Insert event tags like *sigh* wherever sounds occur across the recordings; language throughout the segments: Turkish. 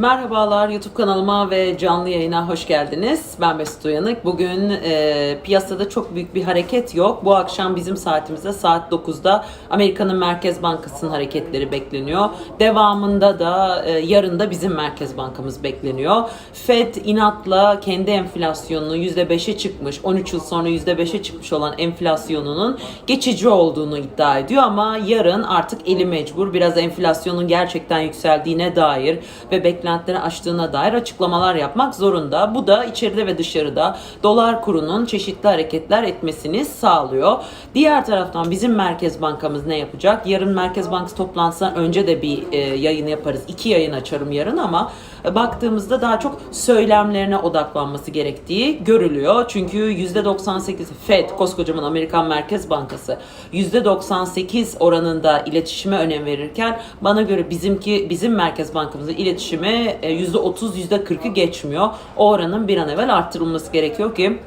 Merhabalar YouTube kanalıma ve canlı yayına hoş geldiniz. Ben Mesut Uyanık. Bugün e, piyasada çok büyük bir hareket yok. Bu akşam bizim saatimizde saat 9'da Amerika'nın Merkez Bankası'nın hareketleri bekleniyor. Devamında da e, yarın da bizim Merkez Bankamız bekleniyor. Fed inatla kendi enflasyonunu %5'e çıkmış, 13 yıl sonra %5'e çıkmış olan enflasyonunun geçici olduğunu iddia ediyor ama yarın artık eli mecbur biraz enflasyonun gerçekten yükseldiğine dair ve beklentileri aştığına dair açıklamalar yapmak zorunda. Bu da içeride ve dışarıda dolar kurunun çeşitli hareketler etmesini sağlıyor. Diğer taraftan bizim Merkez Bankamız ne yapacak? Yarın Merkez Bankası toplantısından önce de bir e, yayın yaparız. İki yayın açarım yarın ama baktığımızda daha çok söylemlerine odaklanması gerektiği görülüyor. Çünkü %98 Fed, koskocaman Amerikan Merkez Bankası %98 oranında iletişime önem verirken bana göre bizimki bizim Merkez Bankamızın iletişimi e, %30 %40'ı geçmiyor. O oranın bir an evvel arttırılması gerekiyor ki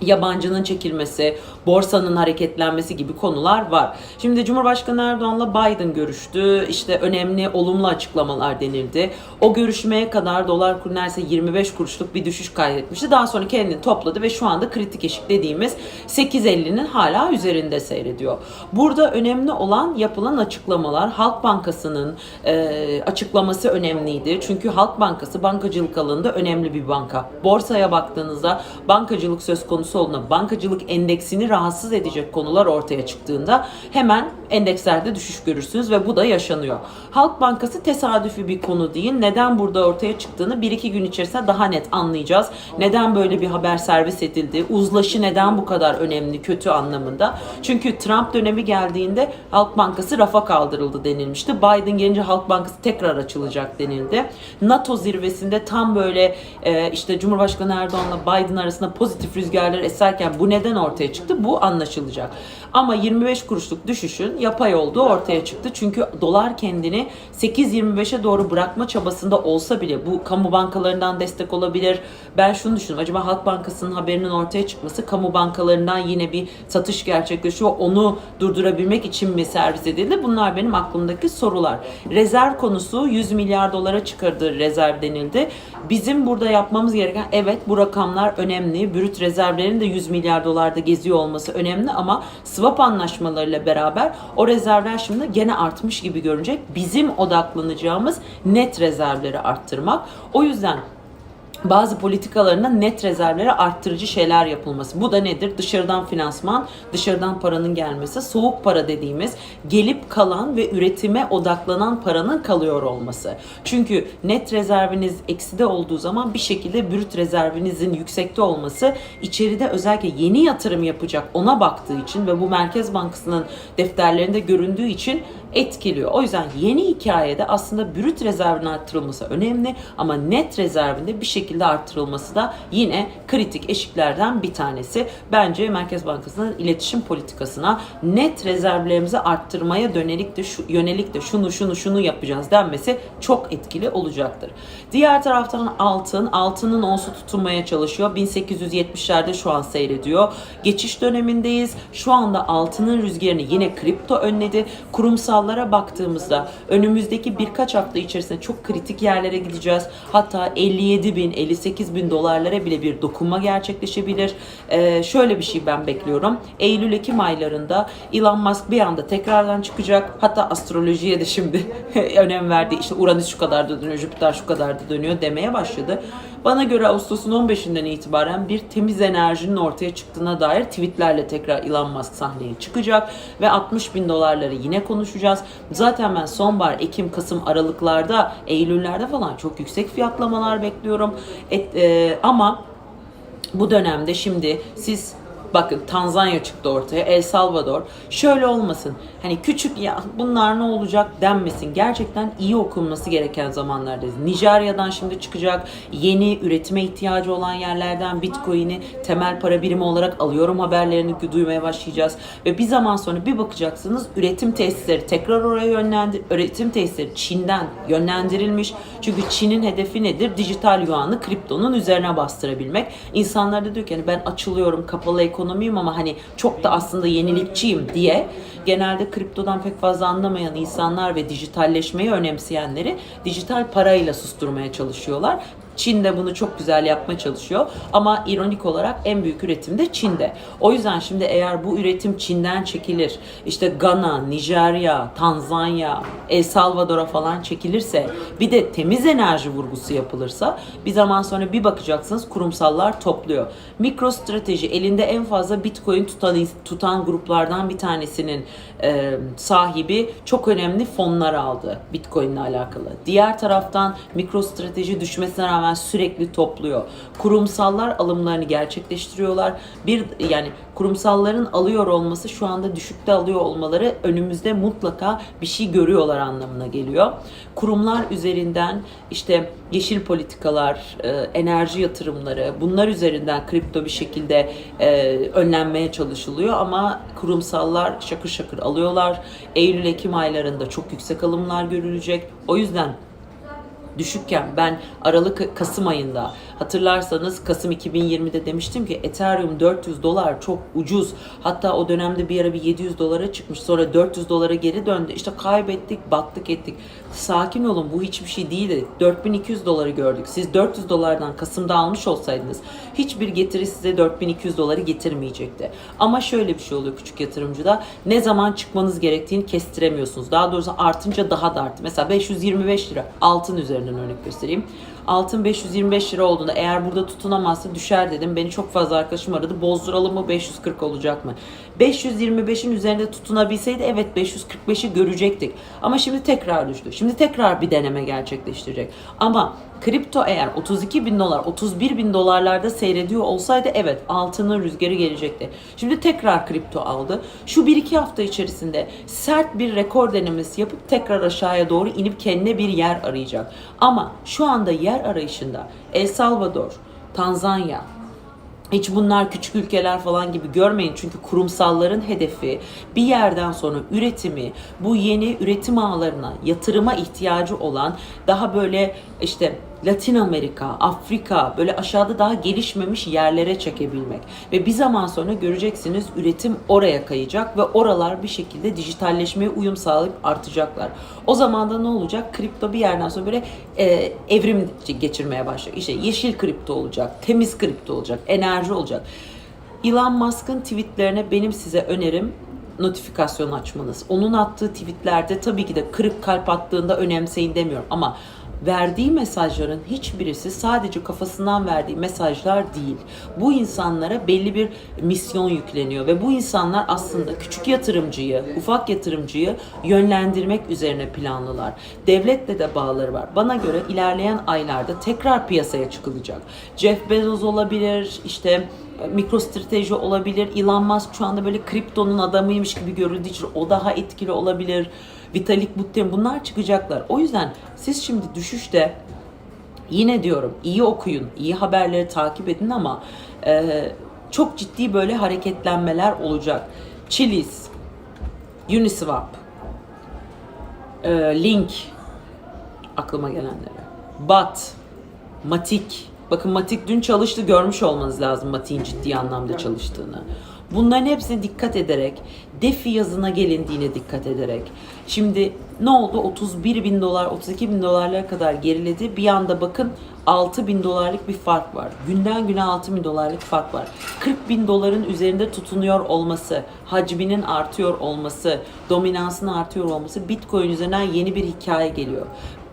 yabancının çekilmesi, borsanın hareketlenmesi gibi konular var. Şimdi Cumhurbaşkanı Erdoğan'la Biden görüştü. İşte önemli olumlu açıklamalar denildi. O görüşmeye kadar dolar kuru neredeyse 25 kuruşluk bir düşüş kaydetmişti. Daha sonra kendini topladı ve şu anda kritik eşik dediğimiz 8.50'nin hala üzerinde seyrediyor. Burada önemli olan yapılan açıklamalar. Halk Bankası'nın e, açıklaması önemliydi. Çünkü Halk Bankası bankacılık alanında önemli bir banka. Borsaya baktığınızda bankacılık söz konusu olduğunda bankacılık endeksini rahatsız edecek konular ortaya çıktığında hemen endekslerde düşüş görürsünüz ve bu da yaşanıyor. Halk Bankası tesadüfi bir konu değil. Neden burada ortaya çıktığını bir iki gün içerisinde daha net anlayacağız. Neden böyle bir haber servis edildi? Uzlaşı neden bu kadar önemli kötü anlamında? Çünkü Trump dönemi geldiğinde Halk Bankası rafa kaldırıldı denilmişti. Biden gelince Halk Bankası tekrar açılacak denildi. NATO zirvesinde tam böyle e, işte Cumhurbaşkanı Erdoğan'la Biden arasında pozitif rüzgarlar eserken bu neden ortaya çıktı? Bu anlaşılacak. Ama 25 kuruşluk düşüşün yapay olduğu ortaya çıktı. Çünkü dolar kendini 8.25'e doğru bırakma çabasında olsa bile bu kamu bankalarından destek olabilir. Ben şunu düşünüyorum. Acaba Halk Bankası'nın haberinin ortaya çıkması kamu bankalarından yine bir satış gerçekleşiyor. Onu durdurabilmek için mi servis edildi? Bunlar benim aklımdaki sorular. Rezerv konusu 100 milyar dolara çıkardığı rezerv denildi. Bizim burada yapmamız gereken evet bu rakamlar önemli. Brüt rezervlerin de 100 milyar dolarda geziyor olması önemli ama swap anlaşmalarıyla beraber o rezervler şimdi gene artmış gibi görünecek. Bizim odaklanacağımız net rezervleri arttırmak. O yüzden bazı politikalarında net rezervlere arttırıcı şeyler yapılması. Bu da nedir? Dışarıdan finansman, dışarıdan paranın gelmesi, soğuk para dediğimiz gelip kalan ve üretime odaklanan paranın kalıyor olması. Çünkü net rezerviniz ekside olduğu zaman bir şekilde brüt rezervinizin yüksekte olması içeride özellikle yeni yatırım yapacak ona baktığı için ve bu Merkez Bankası'nın defterlerinde göründüğü için etkiliyor. O yüzden yeni hikayede aslında brüt rezervin arttırılması önemli ama net rezervinde bir şekilde arttırılması da yine kritik eşiklerden bir tanesi. Bence Merkez Bankası'nın iletişim politikasına net rezervlerimizi arttırmaya dönelik de şu, yönelik de şunu şunu şunu yapacağız denmesi çok etkili olacaktır. Diğer taraftan altın, altının onsu tutunmaya çalışıyor. 1870'lerde şu an seyrediyor. Geçiş dönemindeyiz. Şu anda altının rüzgarını yine kripto önledi. Kurumsallara baktığımızda önümüzdeki birkaç hafta içerisinde çok kritik yerlere gideceğiz. Hatta 57 bin, 58 bin dolarlara bile bir dokunma gerçekleşebilir. Ee, şöyle bir şey ben bekliyorum. Eylül-Ekim aylarında Elon Musk bir anda tekrardan çıkacak. Hatta astrolojiye de şimdi *laughs* önem verdi. İşte Uranüs şu kadar da dönüyor, Jüpiter şu kadar da dönüyor demeye başladı. Bana göre Ağustos'un 15'inden itibaren bir temiz enerjinin ortaya çıktığına dair tweetlerle tekrar Elon Musk sahneye çıkacak ve 60 bin dolarları yine konuşacağız. Zaten ben sonbahar, Ekim, Kasım, Aralıklarda, Eylüllerde falan çok yüksek fiyatlamalar bekliyorum. Et, e, ama bu dönemde şimdi siz bakın Tanzanya çıktı ortaya, El Salvador. Şöyle olmasın. Hani küçük ya bunlar ne olacak denmesin. Gerçekten iyi okunması gereken zamanlardayız. Nijerya'dan şimdi çıkacak yeni üretime ihtiyacı olan yerlerden Bitcoin'i temel para birimi olarak alıyorum haberlerini duymaya başlayacağız. Ve bir zaman sonra bir bakacaksınız üretim tesisleri tekrar oraya yönlendir üretim tesisleri Çin'den yönlendirilmiş. Çünkü Çin'in hedefi nedir? Dijital yuanı kriptonun üzerine bastırabilmek. İnsanlar da diyor ki hani ben açılıyorum kapalı ekonomi ekonomiyim ama hani çok da aslında yenilikçiyim diye genelde kriptodan pek fazla anlamayan insanlar ve dijitalleşmeyi önemseyenleri dijital parayla susturmaya çalışıyorlar. Çin de bunu çok güzel yapmaya çalışıyor ama ironik olarak en büyük üretim de Çin'de. O yüzden şimdi eğer bu üretim Çin'den çekilir, işte Gana, Nijerya, Tanzanya, El Salvador'a falan çekilirse, bir de temiz enerji vurgusu yapılırsa bir zaman sonra bir bakacaksınız kurumsallar topluyor. MicroStrateji elinde en fazla Bitcoin tutan, tutan gruplardan bir tanesinin e, sahibi çok önemli fonlar aldı Bitcoin ile alakalı. Diğer taraftan MicroStrateji düşmesine rağmen sürekli topluyor. Kurumsallar alımlarını gerçekleştiriyorlar. Bir yani kurumsalların alıyor olması şu anda düşükte alıyor olmaları önümüzde mutlaka bir şey görüyorlar anlamına geliyor. Kurumlar üzerinden işte yeşil politikalar, e, enerji yatırımları bunlar üzerinden kripto bir şekilde e, önlenmeye çalışılıyor ama kurumsallar şakır şakır alıyorlar. Eylül-Ekim aylarında çok yüksek alımlar görülecek. O yüzden düşükken ben Aralık Kasım ayında hatırlarsanız Kasım 2020'de demiştim ki Ethereum 400 dolar çok ucuz. Hatta o dönemde bir ara bir 700 dolara çıkmış. Sonra 400 dolara geri döndü. İşte kaybettik, battık ettik. Sakin olun bu hiçbir şey değil dedik. 4200 doları gördük. Siz 400 dolardan Kasım'da almış olsaydınız hiçbir getiri size 4200 doları getirmeyecekti. Ama şöyle bir şey oluyor küçük yatırımcıda. Ne zaman çıkmanız gerektiğini kestiremiyorsunuz. Daha doğrusu artınca daha da arttı. Mesela 525 lira altın üzerinden örnek göstereyim. Altın 525 lira olduğunda eğer burada tutunamazsa düşer dedim. Beni çok fazla arkadaşım aradı. Bozduralım mı 540 olacak mı? 525'in üzerinde tutunabilseydi evet 545'i görecektik. Ama şimdi tekrar düştü. Şimdi tekrar bir deneme gerçekleştirecek. Ama kripto eğer 32 bin dolar 31 bin dolarlarda seyrediyor olsaydı evet altının rüzgarı gelecekti. Şimdi tekrar kripto aldı. Şu 1-2 hafta içerisinde sert bir rekor denemesi yapıp tekrar aşağıya doğru inip kendine bir yer arayacak. Ama şu anda yer arayışında El Salvador, Tanzanya, hiç bunlar küçük ülkeler falan gibi görmeyin. Çünkü kurumsalların hedefi bir yerden sonra üretimi bu yeni üretim ağlarına yatırıma ihtiyacı olan daha böyle işte Latin Amerika, Afrika böyle aşağıda daha gelişmemiş yerlere çekebilmek. Ve bir zaman sonra göreceksiniz üretim oraya kayacak ve oralar bir şekilde dijitalleşmeye uyum sağlayıp artacaklar. O zaman da ne olacak? Kripto bir yerden sonra böyle e, evrim geçirmeye başlayacak. İşte yeşil kripto olacak, temiz kripto olacak, enerji olacak. Elon Musk'ın tweetlerine benim size önerim notifikasyon açmanız. Onun attığı tweetlerde tabii ki de kırık kalp attığında önemseyin demiyorum ama verdiği mesajların hiçbirisi sadece kafasından verdiği mesajlar değil. Bu insanlara belli bir misyon yükleniyor ve bu insanlar aslında küçük yatırımcıyı, ufak yatırımcıyı yönlendirmek üzerine planlılar. Devletle de bağları var. Bana göre ilerleyen aylarda tekrar piyasaya çıkılacak. Jeff Bezos olabilir, işte MicroStrateji olabilir. Elon Musk şu anda böyle kriptonun adamıymış gibi görüldüğü için o daha etkili olabilir. Vitalik Buterin bunlar çıkacaklar. O yüzden siz şimdi düşüşte yine diyorum iyi okuyun, iyi haberleri takip edin ama e, çok ciddi böyle hareketlenmeler olacak. Chiliz, Uniswap, e, Link aklıma gelenlere. Bat, Matik. Bakın Matik dün çalıştı görmüş olmanız lazım Matik'in ciddi anlamda çalıştığını. Bunların hepsine dikkat ederek, defi yazına gelindiğine dikkat ederek. Şimdi ne oldu? 31 bin dolar, 32 bin dolarlara kadar geriledi. Bir anda bakın 6 bin dolarlık bir fark var. Günden güne 6 bin dolarlık fark var. 40 bin doların üzerinde tutunuyor olması, hacminin artıyor olması, dominansının artıyor olması Bitcoin üzerinden yeni bir hikaye geliyor.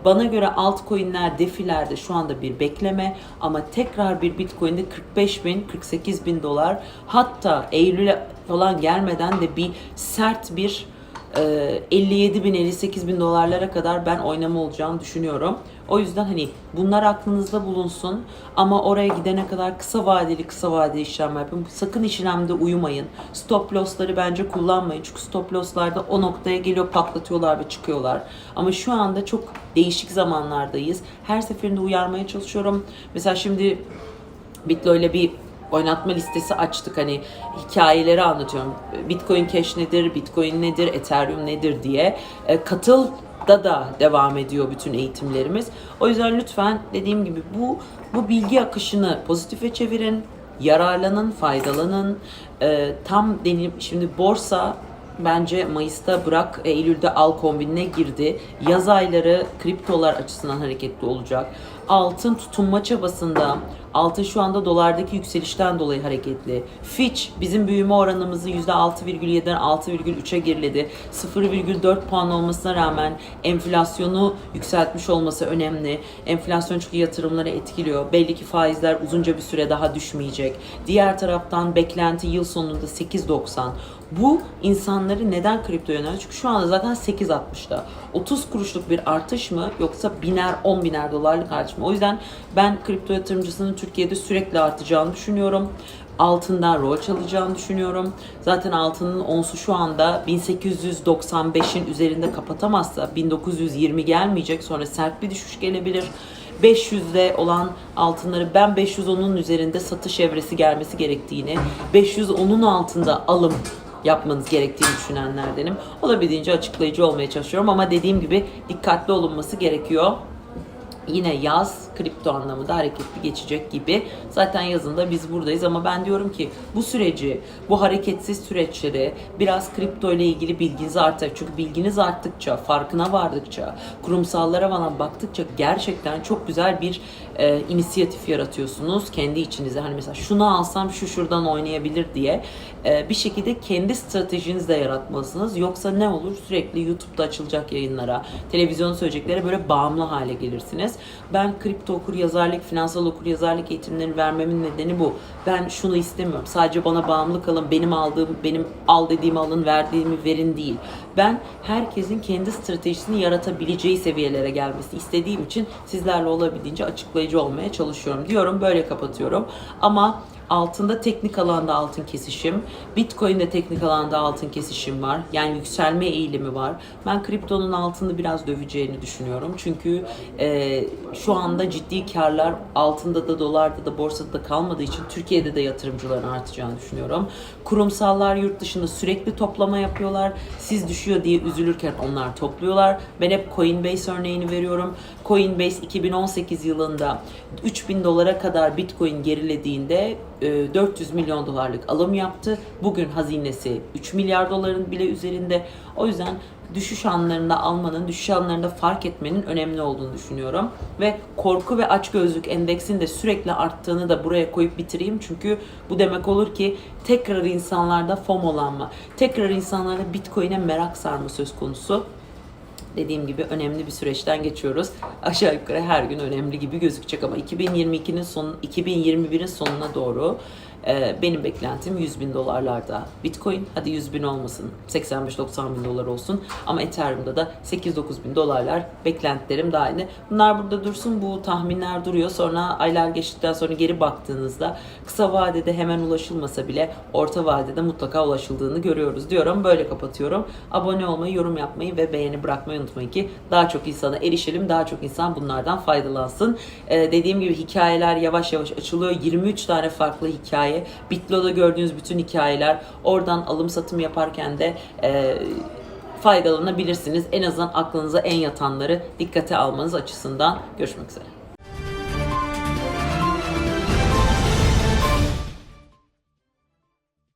Bana göre altcoin'ler defilerde şu anda bir bekleme ama tekrar bir Bitcoin'de 45 bin, 48 bin dolar hatta Eylül'e falan gelmeden de bir sert bir e, 57 bin, 58 bin dolarlara kadar ben oynama olacağını düşünüyorum. O yüzden hani bunlar aklınızda bulunsun ama oraya gidene kadar kısa vadeli kısa vadeli işlemler yapın. Sakın işlemde uyumayın. Stop loss'ları bence kullanmayın. Çünkü stop loss'larda o noktaya geliyor patlatıyorlar ve çıkıyorlar. Ama şu anda çok değişik zamanlardayız. Her seferinde uyarmaya çalışıyorum. Mesela şimdi Bitlo ile bir oynatma listesi açtık hani hikayeleri anlatıyorum. Bitcoin Cash nedir, Bitcoin nedir, Ethereum nedir diye. E, katıl da da devam ediyor bütün eğitimlerimiz. O yüzden lütfen dediğim gibi bu bu bilgi akışını pozitife çevirin. yararlanın, faydalanın. Ee, tam denim şimdi borsa bence Mayıs'ta bırak Eylül'de al kombinine girdi. Yaz ayları kriptolar açısından hareketli olacak. Altın tutunma çabasında altın şu anda dolardaki yükselişten dolayı hareketli. Fitch bizim büyüme oranımızı %6,7'den 6,3'e geriledi. 0,4 puan olmasına rağmen enflasyonu yükseltmiş olması önemli. Enflasyon çünkü yatırımları etkiliyor. Belli ki faizler uzunca bir süre daha düşmeyecek. Diğer taraftan beklenti yıl sonunda 8.90. Bu insanları neden kripto yöneltiyor? Çünkü şu anda zaten 8.60'da. 30 kuruşluk bir artış mı yoksa biner 10 biner dolarlık artış mı? O yüzden ben kripto yatırımcısının Türkiye'de sürekli artacağını düşünüyorum. Altından rol çalacağını düşünüyorum. Zaten altının onsu şu anda 1895'in üzerinde kapatamazsa 1920 gelmeyecek. Sonra sert bir düşüş gelebilir. 500'de olan altınları ben 510'un üzerinde satış evresi gelmesi gerektiğini, 510'un altında alım yapmanız gerektiğini düşünenlerdenim. Olabildiğince açıklayıcı olmaya çalışıyorum ama dediğim gibi dikkatli olunması gerekiyor. Yine yaz kripto anlamında hareketli geçecek gibi. Zaten yazında biz buradayız ama ben diyorum ki bu süreci, bu hareketsiz süreçleri biraz kripto ile ilgili bilginizi artacak. Çünkü bilginiz arttıkça, farkına vardıkça, kurumsallara falan baktıkça gerçekten çok güzel bir e, inisiyatif yaratıyorsunuz kendi içinize. Hani mesela şunu alsam şu şuradan oynayabilir diye e, bir şekilde kendi stratejinizi de yaratmalısınız. Yoksa ne olur? Sürekli YouTube'da açılacak yayınlara, televizyon söyleyeceklere böyle bağımlı hale gelirsiniz. Ben kripto okur yazarlık, finansal okur yazarlık eğitimleri vermemin nedeni bu. Ben şunu istemiyorum. Sadece bana bağımlı kalın, benim aldığım, benim al dediğimi alın, verdiğimi verin değil. Ben herkesin kendi stratejisini yaratabileceği seviyelere gelmesi istediğim için sizlerle olabildiğince açıklayıcı olmaya çalışıyorum diyorum. Böyle kapatıyorum. Ama altında teknik alanda altın kesişim, Bitcoin'de teknik alanda altın kesişim var. Yani yükselme eğilimi var. Ben kriptonun altını biraz döveceğini düşünüyorum. Çünkü e, şu anda ciddi karlar altında da dolarda da borsada da kalmadığı için Türkiye'de de yatırımcıların artacağını düşünüyorum. Kurumsallar yurt dışında sürekli toplama yapıyorlar. Siz düşüyor diye üzülürken onlar topluyorlar. Ben hep Coinbase örneğini veriyorum. Coinbase 2018 yılında 3000 dolara kadar Bitcoin gerilediğinde 400 milyon dolarlık alım yaptı. Bugün hazinesi 3 milyar doların bile üzerinde. O yüzden düşüş anlarında almanın, düşüş anlarında fark etmenin önemli olduğunu düşünüyorum. Ve korku ve açgözlük endeksin de sürekli arttığını da buraya koyup bitireyim. Çünkü bu demek olur ki tekrar insanlarda FOMO'lanma, tekrar insanlarda Bitcoin'e merak sarma söz konusu dediğim gibi önemli bir süreçten geçiyoruz. Aşağı yukarı her gün önemli gibi gözükecek ama 2022'nin sonu 2021'in sonuna doğru e, benim beklentim 100 bin dolarlarda Bitcoin. Hadi 100 bin olmasın. 85-90 bin dolar olsun. Ama Ethereum'da da 8-9 bin dolarlar beklentilerim aynı. Bunlar burada dursun. Bu tahminler duruyor. Sonra aylar geçtikten sonra geri baktığınızda kısa vadede hemen ulaşılmasa bile orta vadede mutlaka ulaşıldığını görüyoruz diyorum. Böyle kapatıyorum. Abone olmayı, yorum yapmayı ve beğeni bırakmayı unutmayın ki daha çok insana erişelim. Daha çok insan bunlardan faydalansın. Ee, dediğim gibi hikayeler yavaş yavaş açılıyor. 23 tane farklı hikaye. Bitlo'da gördüğünüz bütün hikayeler. Oradan alım satım yaparken de e, faydalanabilirsiniz. En azından aklınıza en yatanları dikkate almanız açısından. Görüşmek üzere.